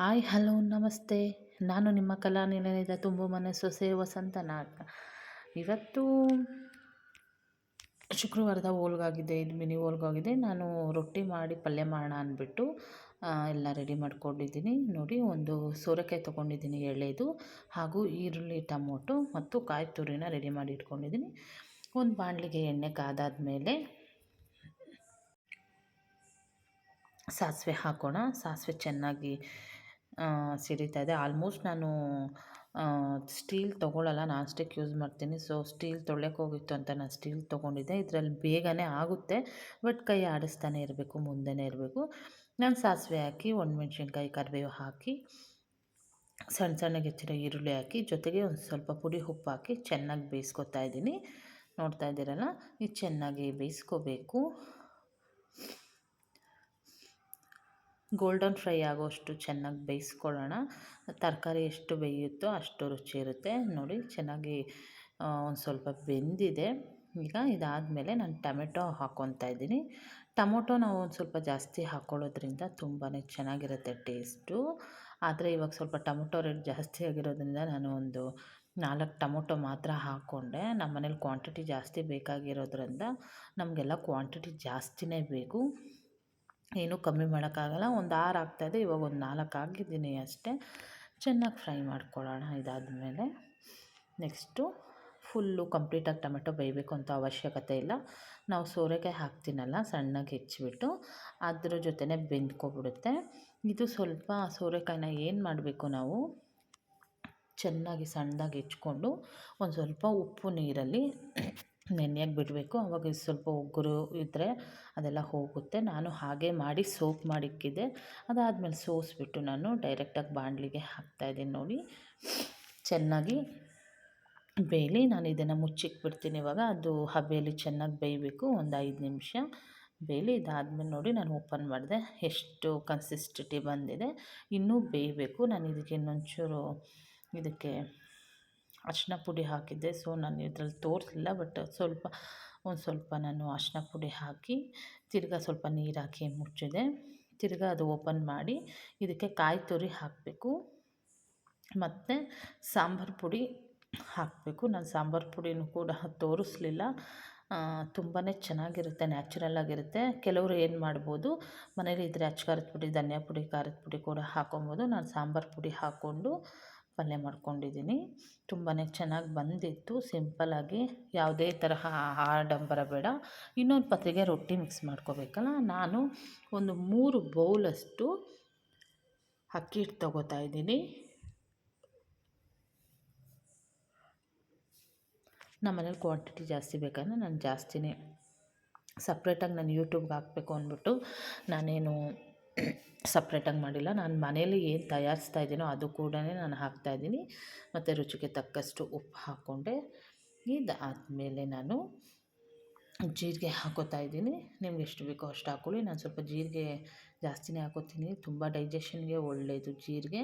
Hi, hello, ನಮಸ್ತೆ. ನಾನು ನಿಮ್ಮ ಕಲಾ ನಿಲಯದ ತುಂಬು ಮನೆ ಸೊಸೆ ವಸಂತ ನಾಗ. ಇವತ್ತು ಶುಕ್ರವಾರದ ಹೋಲ್ಗಾಗಿದೆ. ಇದು ಮಿನಿ ಓಲ್ಗಾಗಿದೆ ನಾನು ರೊಟ್ಟಿ ಮಾಡಿ ಪಲ್ಯ ಮಾಡೋಣ ಅಂದ್ಬಿಟ್ಟು ಎಲ್ಲ ರೆಡಿ ಮಾಡ್ಕೊಂಡಿದ್ದೀನಿ. ನೋಡಿ, ಒಂದು ಸೋರೆಕಾಯಿ ತೊಗೊಂಡಿದ್ದೀನಿ ಎಳೆದು ಹಾಗೂ ಈರುಳ್ಳಿ, ಟೊಮೊಟೊ ಮತ್ತು ಕಾಯಿ ತುರಿನ ರೆಡಿ ಮಾಡಿ ಇಟ್ಕೊಂಡಿದ್ದೀನಿ. ಒಂದು ಬಾಣಲಿಗೆ ಎಣ್ಣೆ ಕಾದಾದ್ಮೇಲೆ ಸಾಸಿವೆ ಹಾಕೋಣ. ಸಾಸಿವೆ ಚೆನ್ನಾಗಿ ಸಿಡಿತಾ ಇದೆ ಆಲ್ಮೋಸ್ಟ್ ನಾನು ಸ್ಟೀಲ್ ತೊಗೊಳ್ಳಲ್ಲ ನಾನ್ ಸ್ಟಿಕ್ ಯೂಸ್ ಮಾಡ್ತೀನಿ. ಸೊ ಸ್ಟೀಲ್ ಹೋಗಿತ್ತು ಅಂತ ನಾನು ಸ್ಟೀಲ್ ತೊಗೊಂಡಿದ್ದೆ. ಇದರಲ್ಲಿ ಬೇಗನೆ ಆಗುತ್ತೆ. ಬಟ್ ಕೈ ಆಡಿಸ್ತಾನೆ ಇರಬೇಕು, ಮುಂದೆನೇ ಇರಬೇಕು. ನಾನು ಸಾಸಿವೆ ಹಾಕಿ, ಒಣಮೆಣ್ಸಿನ್ಕಾಯಿ ಕರಿಬೇವು ಹಾಕಿ ಸಣ್ಣ ಸಣ್ಣಗೆ ಹೆಚ್ಚಿರೋ ಈರುಳ್ಳಿ ಹಾಕಿ, ಜೊತೆಗೆ ಒಂದು ಸ್ವಲ್ಪ ಪುಡಿ ಉಪ್ಪು ಹಾಕಿ ಚೆನ್ನಾಗಿ ಬೇಯಿಸ್ಕೊತಾ ಇದ್ದೀನಿ. ನೋಡ್ತಾ ಇದ್ದೀರಲ್ಲ? ಇದು ಚೆನ್ನಾಗಿ ಬೇಯಿಸ್ಕೋಬೇಕು. ಗೋಲ್ಡನ್ ಫ್ರೈ ಆಗೋಷ್ಟು ಚೆನ್ನಾಗಿ ಬೇಯಿಸ್ಕೊಳ್ಳೋಣ. ತರಕಾರಿ ಎಷ್ಟು ಬೇಯುತ್ತೋ ಅಷ್ಟು ರುಚಿ ಇರುತ್ತೆ. ನೋಡಿ, ಚೆನ್ನಾಗಿ ಒಂದು ಸ್ವಲ್ಪ ಬೆಂದಿದೆ. ಈಗ ಇದಾದಮೇಲೆ ನಾನು ಟೊಮೆಟೊ ಹಾಕ್ಕೊತಾ ಇದ್ದೀನಿ. ಟೊಮೊಟೊ ನಾವು ಒಂದು ಸ್ವಲ್ಪ ಜಾಸ್ತಿ ಹಾಕ್ಕೊಳ್ಳೋದ್ರಿಂದ ತುಂಬಾ ಚೆನ್ನಾಗಿರುತ್ತೆ ಟೇಸ್ಟು. ಆದರೆ ಇವಾಗ ಸ್ವಲ್ಪ ಟೊಮೊಟೊ ರೇಟ್ ಜಾಸ್ತಿ ಆಗಿರೋದ್ರಿಂದ ನಾನು ಒಂದು ನಾಲ್ಕು ಟೊಮೊಟೊ ಮಾತ್ರ ಹಾಕ್ಕೊಂಡೆ ನಮ್ಮ ಮನೇಲಿ ಕ್ವಾಂಟಿಟಿ ಜಾಸ್ತಿ ಬೇಕಾಗಿರೋದ್ರಿಂದ ನಮಗೆಲ್ಲ ಕ್ವಾಂಟಿಟಿ ಜಾಸ್ತಿನೇ ಬೇಕು. ಏನೂ ಕಮ್ಮಿ ಮಾಡೋಕ್ಕಾಗಲ್ಲ. ಒಂದು ಆರು ಆಗ್ತಾಯಿದೆ ಇವಾಗ ಒಂದು ನಾಲ್ಕು ಆಗಿದ್ದೀನಿ ಅಷ್ಟೇ. ಚೆನ್ನಾಗಿ ಫ್ರೈ ಮಾಡ್ಕೊಳ್ಳೋಣ ಇದಾದಮೇಲೆ. ನೆಕ್ಸ್ಟು ಫುಲ್ಲು ಕಂಪ್ಲೀಟಾಗಿ ಟೊಮೆಟೊ ಬೇಯಬೇಕು ಅಂತ ಅವಶ್ಯಕತೆ ಇಲ್ಲ. ನಾವು ಸೋರೆಕಾಯಿ ಹಾಕ್ತೀನಲ್ಲ, ಸಣ್ಣಗೆ ಹೆಚ್ಚಿಬಿಟ್ಟು ಅದ್ರ ಜೊತೆನೇ ಬೆಂದ್ಕೊಬಿಡುತ್ತೆ. ಇದು ಸ್ವಲ್ಪ ಸೋರೆಕಾಯಿನ ಏನು ಮಾಡಬೇಕು ನಾವು? ಚೆನ್ನಾಗಿ ಸಣ್ಣದಾಗಿ ಹೆಚ್ಕೊಂಡು ಒಂದು ಸ್ವಲ್ಪ ಉಪ್ಪು ನೀರಲ್ಲಿ ನೆನೆಯಕ್ಕೆ ಬಿಡಬೇಕು. ಆವಾಗ ಸ್ವಲ್ಪ ಉಗುರು ಇದ್ದರೆ ಅದೆಲ್ಲ ಹೋಗುತ್ತೆ. ನಾನು ಹಾಗೆ ಮಾಡಿ ಸೋಪ್ ಮಾಡಿಕ್ಕಿದ್ದೆ ಅದಾದಮೇಲೆ ಸೋಸಿಬಿಟ್ಟು ನಾನು ಡೈರೆಕ್ಟಾಗಿ ಬಾಣಲಿಗೆ ಹಾಕ್ತಾಯಿದ್ದೀನಿ ನೋಡಿ. ಚೆನ್ನಾಗಿ ಬೇಯಲಿ. ನಾನು ಇದನ್ನು ಮುಚ್ಚಿಕ್ಬಿಡ್ತೀನಿ ಇವಾಗ. ಅದು ಹಬೆಯಲ್ಲಿ ಚೆನ್ನಾಗಿ ಬೇಯಬೇಕು. ಒಂದು ಐದು ನಿಮಿಷ ಬೇಯಲಿ. ಇದಾದಮೇಲೆ ನೋಡಿ ನಾನು ಓಪನ್ ಮಾಡಿದೆ. ಎಷ್ಟು ಕನ್ಸಿಸ್ಟಿಟಿ ಬಂದಿದೆ. ಇನ್ನೂ ಬೇಯಬೇಕು. ನಾನು ಇದಕ್ಕೆ ಇನ್ನೊಂಚೂರು ಇದಕ್ಕೆ ಅರಿಶಿನ ಪುಡಿ ಹಾಕಿದ್ದೆ. ಸೊ ನಾನು ಇದರಲ್ಲಿ ತೋರಿಸಲಿಲ್ಲ ಬಟ್ ಸ್ವಲ್ಪ, ಒಂದು ಸ್ವಲ್ಪ ನಾನು ಅರಿಶಿನ ಪುಡಿ ಹಾಕಿ, ತಿರ್ಗಾ ಸ್ವಲ್ಪ ನೀರು ಹಾಕಿ ಮುಚ್ಚಿದೆ. ತಿರ್ಗಾ ಅದು ಓಪನ್ ಮಾಡಿ, ಇದಕ್ಕೆ ಕಾಯಿ ತುರಿ ಹಾಕಬೇಕು. ಮತ್ತು ಸಾಂಬಾರು ಪುಡಿ ಹಾಕಬೇಕು. ನಾನು ಸಾಂಬಾರು ಪುಡಿನೂ ಕೂಡ ತೋರಿಸ್ಲಿಲ್ಲ. ತುಂಬಾ ಚೆನ್ನಾಗಿರುತ್ತೆ, ನ್ಯಾಚುರಲ್ ಆಗಿರುತ್ತೆ. ಕೆಲವರು ಏನು ಮಾಡ್ಬೋದು, ಮನೇಲಿ ಇದ್ದರೆ ಅಚ್ಚ ಖಾರದ ಪುಡಿ, ಧನಿಯಾ ಪುಡಿ, ಖಾರದ ಪುಡಿ ಕೂಡ ಹಾಕೊಬೋದು. ನಾನು ಸಾಂಬಾರು ಪುಡಿ ಹಾಕ್ಕೊಂಡು ಪಲ್ಯ ಮಾಡ್ಕೊಂಡಿದ್ದೀನಿ. ತುಂಬಾ ಚೆನ್ನಾಗಿ ಬಂದಿತ್ತು. ಸಿಂಪಲ್ಲಾಗಿ ಯಾವುದೇ ತರಹ ಆಡಂಬರ ಬೇಡ. ಇನ್ನೊಂದು ಪಾತ್ರೆಗೆ ರೊಟ್ಟಿ ಮಿಕ್ಸ್ ಮಾಡ್ಕೋಬೇಕಲ್ಲ? ನಾನು ಒಂದು ಮೂರು ಬೌಲಷ್ಟು ಅಕ್ಕಿ ಹಿಟ್ಟು ತೊಗೋತಾ ಇದ್ದೀನಿ. ನಮ್ಮನೇಲಿ ಕ್ವಾಂಟಿಟಿ ಜಾಸ್ತಿ ಬೇಕಂದ್ರೆ ನಾನು ಜಾಸ್ತಿನೇ. ಸಪ್ರೇಟಾಗಿ ನಾನು ಯೂಟ್ಯೂಬ್ಗೆ ಹಾಕಬೇಕು ಅಂದ್ಬಿಟ್ಟು ನಾನೇನು ಸಪ್ರೇಟಾಗಿ ಮಾಡಿಲ್ಲ. ನಾನು ಮನೇಲಿ ಏನು ತಯಾರಿಸ್ತಾ ಇದ್ದೀನೋ ಅದು ಕೂಡ ನಾನು ಹಾಕ್ತಾಯಿದ್ದೀನಿ ಮತ್ತು ರುಚಿಗೆ ತಕ್ಕಷ್ಟು ಉಪ್ಪು ಹಾಕ್ಕೊಂಡೆ. ಇದಾದಮೇಲೆ ನಾನು ಜೀರಿಗೆ ಹಾಕೋತಾ ಇದ್ದೀನಿ. ನಿಮ್ಗೆ ಎಷ್ಟು ಬೇಕೋ ಅಷ್ಟು ಹಾಕ್ಕೊಳ್ಳಿ ನಾನು ಸ್ವಲ್ಪ ಜೀರಿಗೆ ಜಾಸ್ತಿನೇ ಹಾಕೋತೀನಿ. ತುಂಬ ಡೈಜೆಷನ್ಗೆ ಒಳ್ಳೆಯದು ಜೀರಿಗೆ.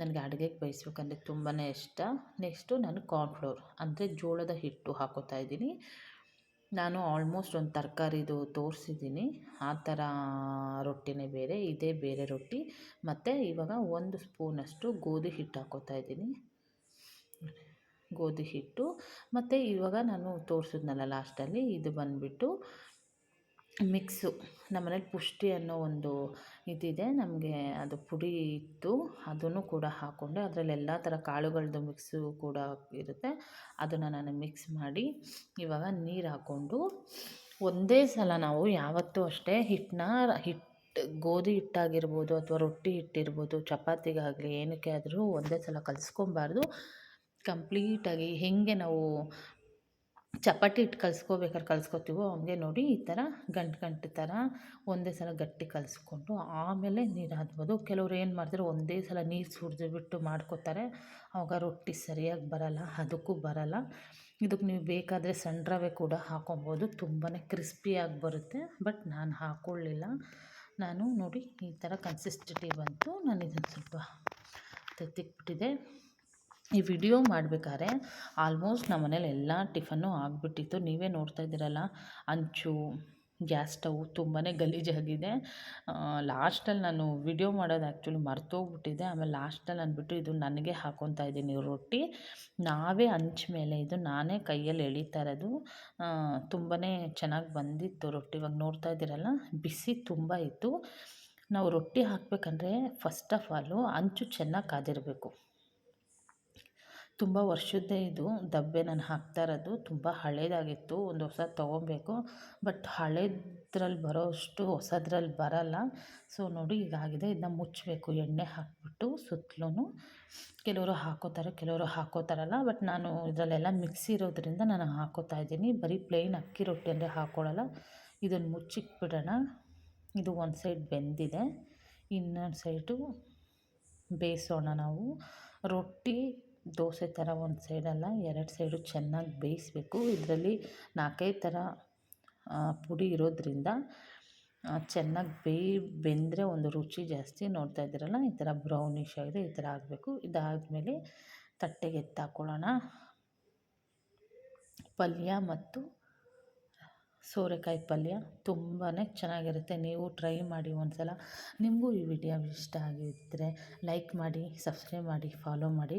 ನನಗೆ ಅಡುಗೆಗೆ ಬಯಸ್ಬೇಕಂದ್ರೆ ತುಂಬಾ ಇಷ್ಟ. ನೆಕ್ಸ್ಟು ನಾನು ಕಾರ್ನ್ಫ್ಲೋರ್, ಅಂದರೆ ಜೋಳದ ಹಿಟ್ಟು ಹಾಕೋತಾ ಇದ್ದೀನಿ. ನಾನು ಆಲ್ಮೋಸ್ಟ್ ಒಂದು ತರಕಾರಿದು ತೋರಿಸಿದ್ದೀನಿ. ಆ ಥರ ರೊಟ್ಟಿನೇ ಬೇರೆ, ಇದೇ ಬೇರೆ ರೊಟ್ಟಿ. ಮತ್ತು ಇವಾಗ ಒಂದು ಸ್ಪೂನಷ್ಟು ಗೋಧಿ ಹಿಟ್ಟು ಹಾಕ್ಕೋತಾ ಇದ್ದೀನಿ. ಗೋಧಿ ಹಿಟ್ಟು. ಮತ್ತು ಇವಾಗ ನಾನು ತೋರಿಸಿದ್ನಲ್ಲ ಲಾಸ್ಟಲ್ಲಿ ಇದು ಬಂದುಬಿಟ್ಟು ಮಿಕ್ಸು. ನಮ್ಮನೇಲಿ ಪುಷ್ಟಿ ಅನ್ನೋ ಒಂದು ಇದಿದೆ. ನಮಗೆ ಅದು ಪುಡಿ ಇತ್ತು ಅದನ್ನು ಕೂಡ ಹಾಕ್ಕೊಂಡೆ ಅದರಲ್ಲಿ ಎಲ್ಲ ಥರ ಕಾಳುಗಳದ್ದು ಮಿಕ್ಸು ಕೂಡ ಇರುತ್ತೆ. ಅದನ್ನು ನಾನು ಮಿಕ್ಸ್ ಮಾಡಿ ಇವಾಗ ನೀರು ಹಾಕ್ಕೊಂಡು ಒಂದೇ ಸಲ ನಾವು ಯಾವತ್ತೂ ಅಷ್ಟೇ ಹಿಟ್ಟನ್ನ ಹಿಟ್ಟು ಗೋಧಿ ಹಿಟ್ಟಾಗಿರ್ಬೋದು ಅಥವಾ ರೊಟ್ಟಿ ಹಿಟ್ಟಿರ್ಬೋದು, ಚಪಾತಿಗಾಗಲಿ ಏನಕ್ಕೆ ಆದರೂ ಒಂದೇ ಸಲ ಕಲಿಸ್ಕೊಬಾರ್ದು. ಕಂಪ್ಲೀಟಾಗಿ ಹೇಗೆ ನಾವು ಚಪಾತಿ ಹಿಟ್ಟು ಕಲಿಸ್ಕೋಬೇಕಾದ್ರೆ ಕಲಿಸ್ಕೋತೀವೋ ಹಂಗೆ ನೋಡಿ ಈ ಥರ ಗಂಟು ಗಂಟು ಥರ ಒಂದೇ ಸಲ ಗಟ್ಟಿ ಕಲಿಸ್ಕೊಂಡು ಆಮೇಲೆ ನೀರು ಹಾಕ್ಬೋದು ಕೆಲವ್ರು ಏನು ಮಾಡ್ತಾರೆ, ಒಂದೇ ಸಲ ನೀರು ಸುರಿದು ಬಿಟ್ಟು ಮಾಡ್ಕೋತಾರೆ. ಆವಾಗ ರೊಟ್ಟಿ ಸರಿಯಾಗಿ ಬರಲ್ಲ ಅದಕ್ಕೂ ಬರಲ್ಲ. ಇದಕ್ಕೆ ನೀವು ಬೇಕಾದರೆ ಸಣ್ಣ ರವೆ ಕೂಡ ಹಾಕೊಬೋದು. ತುಂಬಾ ಕ್ರಿಸ್ಪಿಯಾಗಿ ಬರುತ್ತೆ, ಬಟ್ ನಾನು ಹಾಕ್ಕೊಳ್ಳಿಲ್ಲ. ನಾನು ನೋಡಿ ಈ ಥರ ಕನ್ಸಿಸ್ಟಿಟಿ ಬಂತು. ನಾನು ಇದನ್ನು ಸ್ವಲ್ಪ ತೆತ್ತಿಕ್ಬಿಟ್ಟಿದೆ ಈ ವಿಡಿಯೋ ಮಾಡಬೇಕಾದ್ರೆ ಆಲ್ಮೋಸ್ಟ್ ನಮ್ಮ ಮನೇಲಿ ಎಲ್ಲ ಟಿಫನ್ನು ಆಗಿಬಿಟ್ಟಿತ್ತು. ನೀವೇ ನೋಡ್ತಾ ಇದ್ದೀರಲ್ಲ, ಅಂಚು, ಗ್ಯಾಸ್ ಸ್ಟವ್ ತುಂಬಾ ಗಲೀಜಾಗಿದೆ. ಲಾಸ್ಟಲ್ಲಿ ನಾನು ವಿಡಿಯೋ ಮಾಡೋದು ಆ್ಯಕ್ಚುಲಿ ಮರ್ತೋಗ್ಬಿಟ್ಟಿದೆ. ಆಮೇಲೆ ಲಾಸ್ಟಲ್ಲಿ ಅಂದ್ಬಿಟ್ಟು ಇದು ನನಗೆ ಹಾಕೊತಾ ಇದ್ದೀನಿ ರೊಟ್ಟಿ. ನಾವೇ ಹಂಚ ಮೇಲೆ ಇದು ನಾನೇ ಕೈಯಲ್ಲಿ ಎಳಿತಾ ಇರೋದು. ತುಂಬಾ ಚೆನ್ನಾಗಿ ಬಂದಿತ್ತು ರೊಟ್ಟಿ. ಇವಾಗ ನೋಡ್ತಾ ಇದ್ದೀರಲ್ಲ, ಬಿಸಿ ತುಂಬ ಇತ್ತು. ನಾವು ರೊಟ್ಟಿ ಹಾಕಬೇಕಂದ್ರೆ ಫಸ್ಟ್ ಆಫ್ ಆಲು ಹಂಚು ಚೆನ್ನಾಗಿ ಕಾದಿರಬೇಕು. ತುಂಬ ವರ್ಷದ್ದೇ ಇದು. ದಬ್ಬೆ ನಾನು ಹಾಕ್ತಾ ಇರೋದು. ತುಂಬ ಹಳೇದಾಗಿತ್ತು. ಒಂದು ಹೊಸ ತೊಗೊಬೇಕು. ಬಟ್ ಹಳೇದ್ರಲ್ಲಿ ಬರೋಷ್ಟು ಹೊಸದ್ರಲ್ಲಿ ಬರೋಲ್ಲ. ಸೊ ನೋಡಿ ಇದಾಗಿದೆ ಇದನ್ನ ಮುಚ್ಚಬೇಕು. ಎಣ್ಣೆ ಹಾಕಿಬಿಟ್ಟು ಸುತ್ತಲೂ ಕೆಲವರು ಹಾಕೋತಾರೆ, ಕೆಲವರು ಹಾಕೋತಾರಲ್ಲ. ಬಟ್ ನಾನು ಇದರಲ್ಲೆಲ್ಲ ಮಿಕ್ಸಿ ಇರೋದ್ರಿಂದ ನಾನು ಹಾಕೋತಾ ಇದ್ದೀನಿ. ಬರೀ ಪ್ಲೇನ್ ಅಕ್ಕಿ ರೊಟ್ಟಿ ಅಂದರೆ ಹಾಕೊಳ್ಳಲ್ಲ. ಇದನ್ನು ಮುಚ್ಚಿಕ್ಬಿಡೋಣ ಇದು ಒಂದು ಸೈಡ್ ಬೆಂದಿದೆ. ಇನ್ನೊಂದು ಸೈಡು ಬೇಯಿಸೋಣ ನಾವು. ರೊಟ್ಟಿ ದೋಸೆ ಥರ ಒಂದು ಸೈಡಲ್ಲ, ಎರಡು ಸೈಡು ಚೆನ್ನಾಗಿ ಬೇಯಿಸಬೇಕು. ಇದರಲ್ಲಿ ನಾಲ್ಕೈದು ಥರ ಪುಡಿ ಇರೋದ್ರಿಂದ ಚೆನ್ನಾಗಿ ಬೇಯಿ, ಬೆಂದರೆ ಒಂದು ರುಚಿ ಜಾಸ್ತಿ ನೋಡ್ತಾ ಇದ್ದೀರಲ್ಲ, ಈ ಥರ ಬ್ರೌನಿಶ್ ಆಗಿದೆ, ಈ ಥರ ಆಗಬೇಕು. ಇದಾದಮೇಲೆ ತಟ್ಟೆಗೆ ಎತ್ತಾಕೊಳ್ಳೋಣ ಪಲ್ಯ ಮತ್ತು ಸೋರೆಕಾಯಿ ಪಲ್ಯ ತುಂಬಾ ಚೆನ್ನಾಗಿರುತ್ತೆ. ನೀವು ಟ್ರೈ ಮಾಡಿ ಒಂದು ಸಲ ನಿಮಗೂ ಈ ವಿಡಿಯೋ ಇಷ್ಟ ಆಗಿದ್ದರೆ ಲೈಕ್ ಮಾಡಿ, ಸಬ್ಸ್ಕ್ರೈಬ್ ಮಾಡಿ, ಫಾಲೋ ಮಾಡಿ.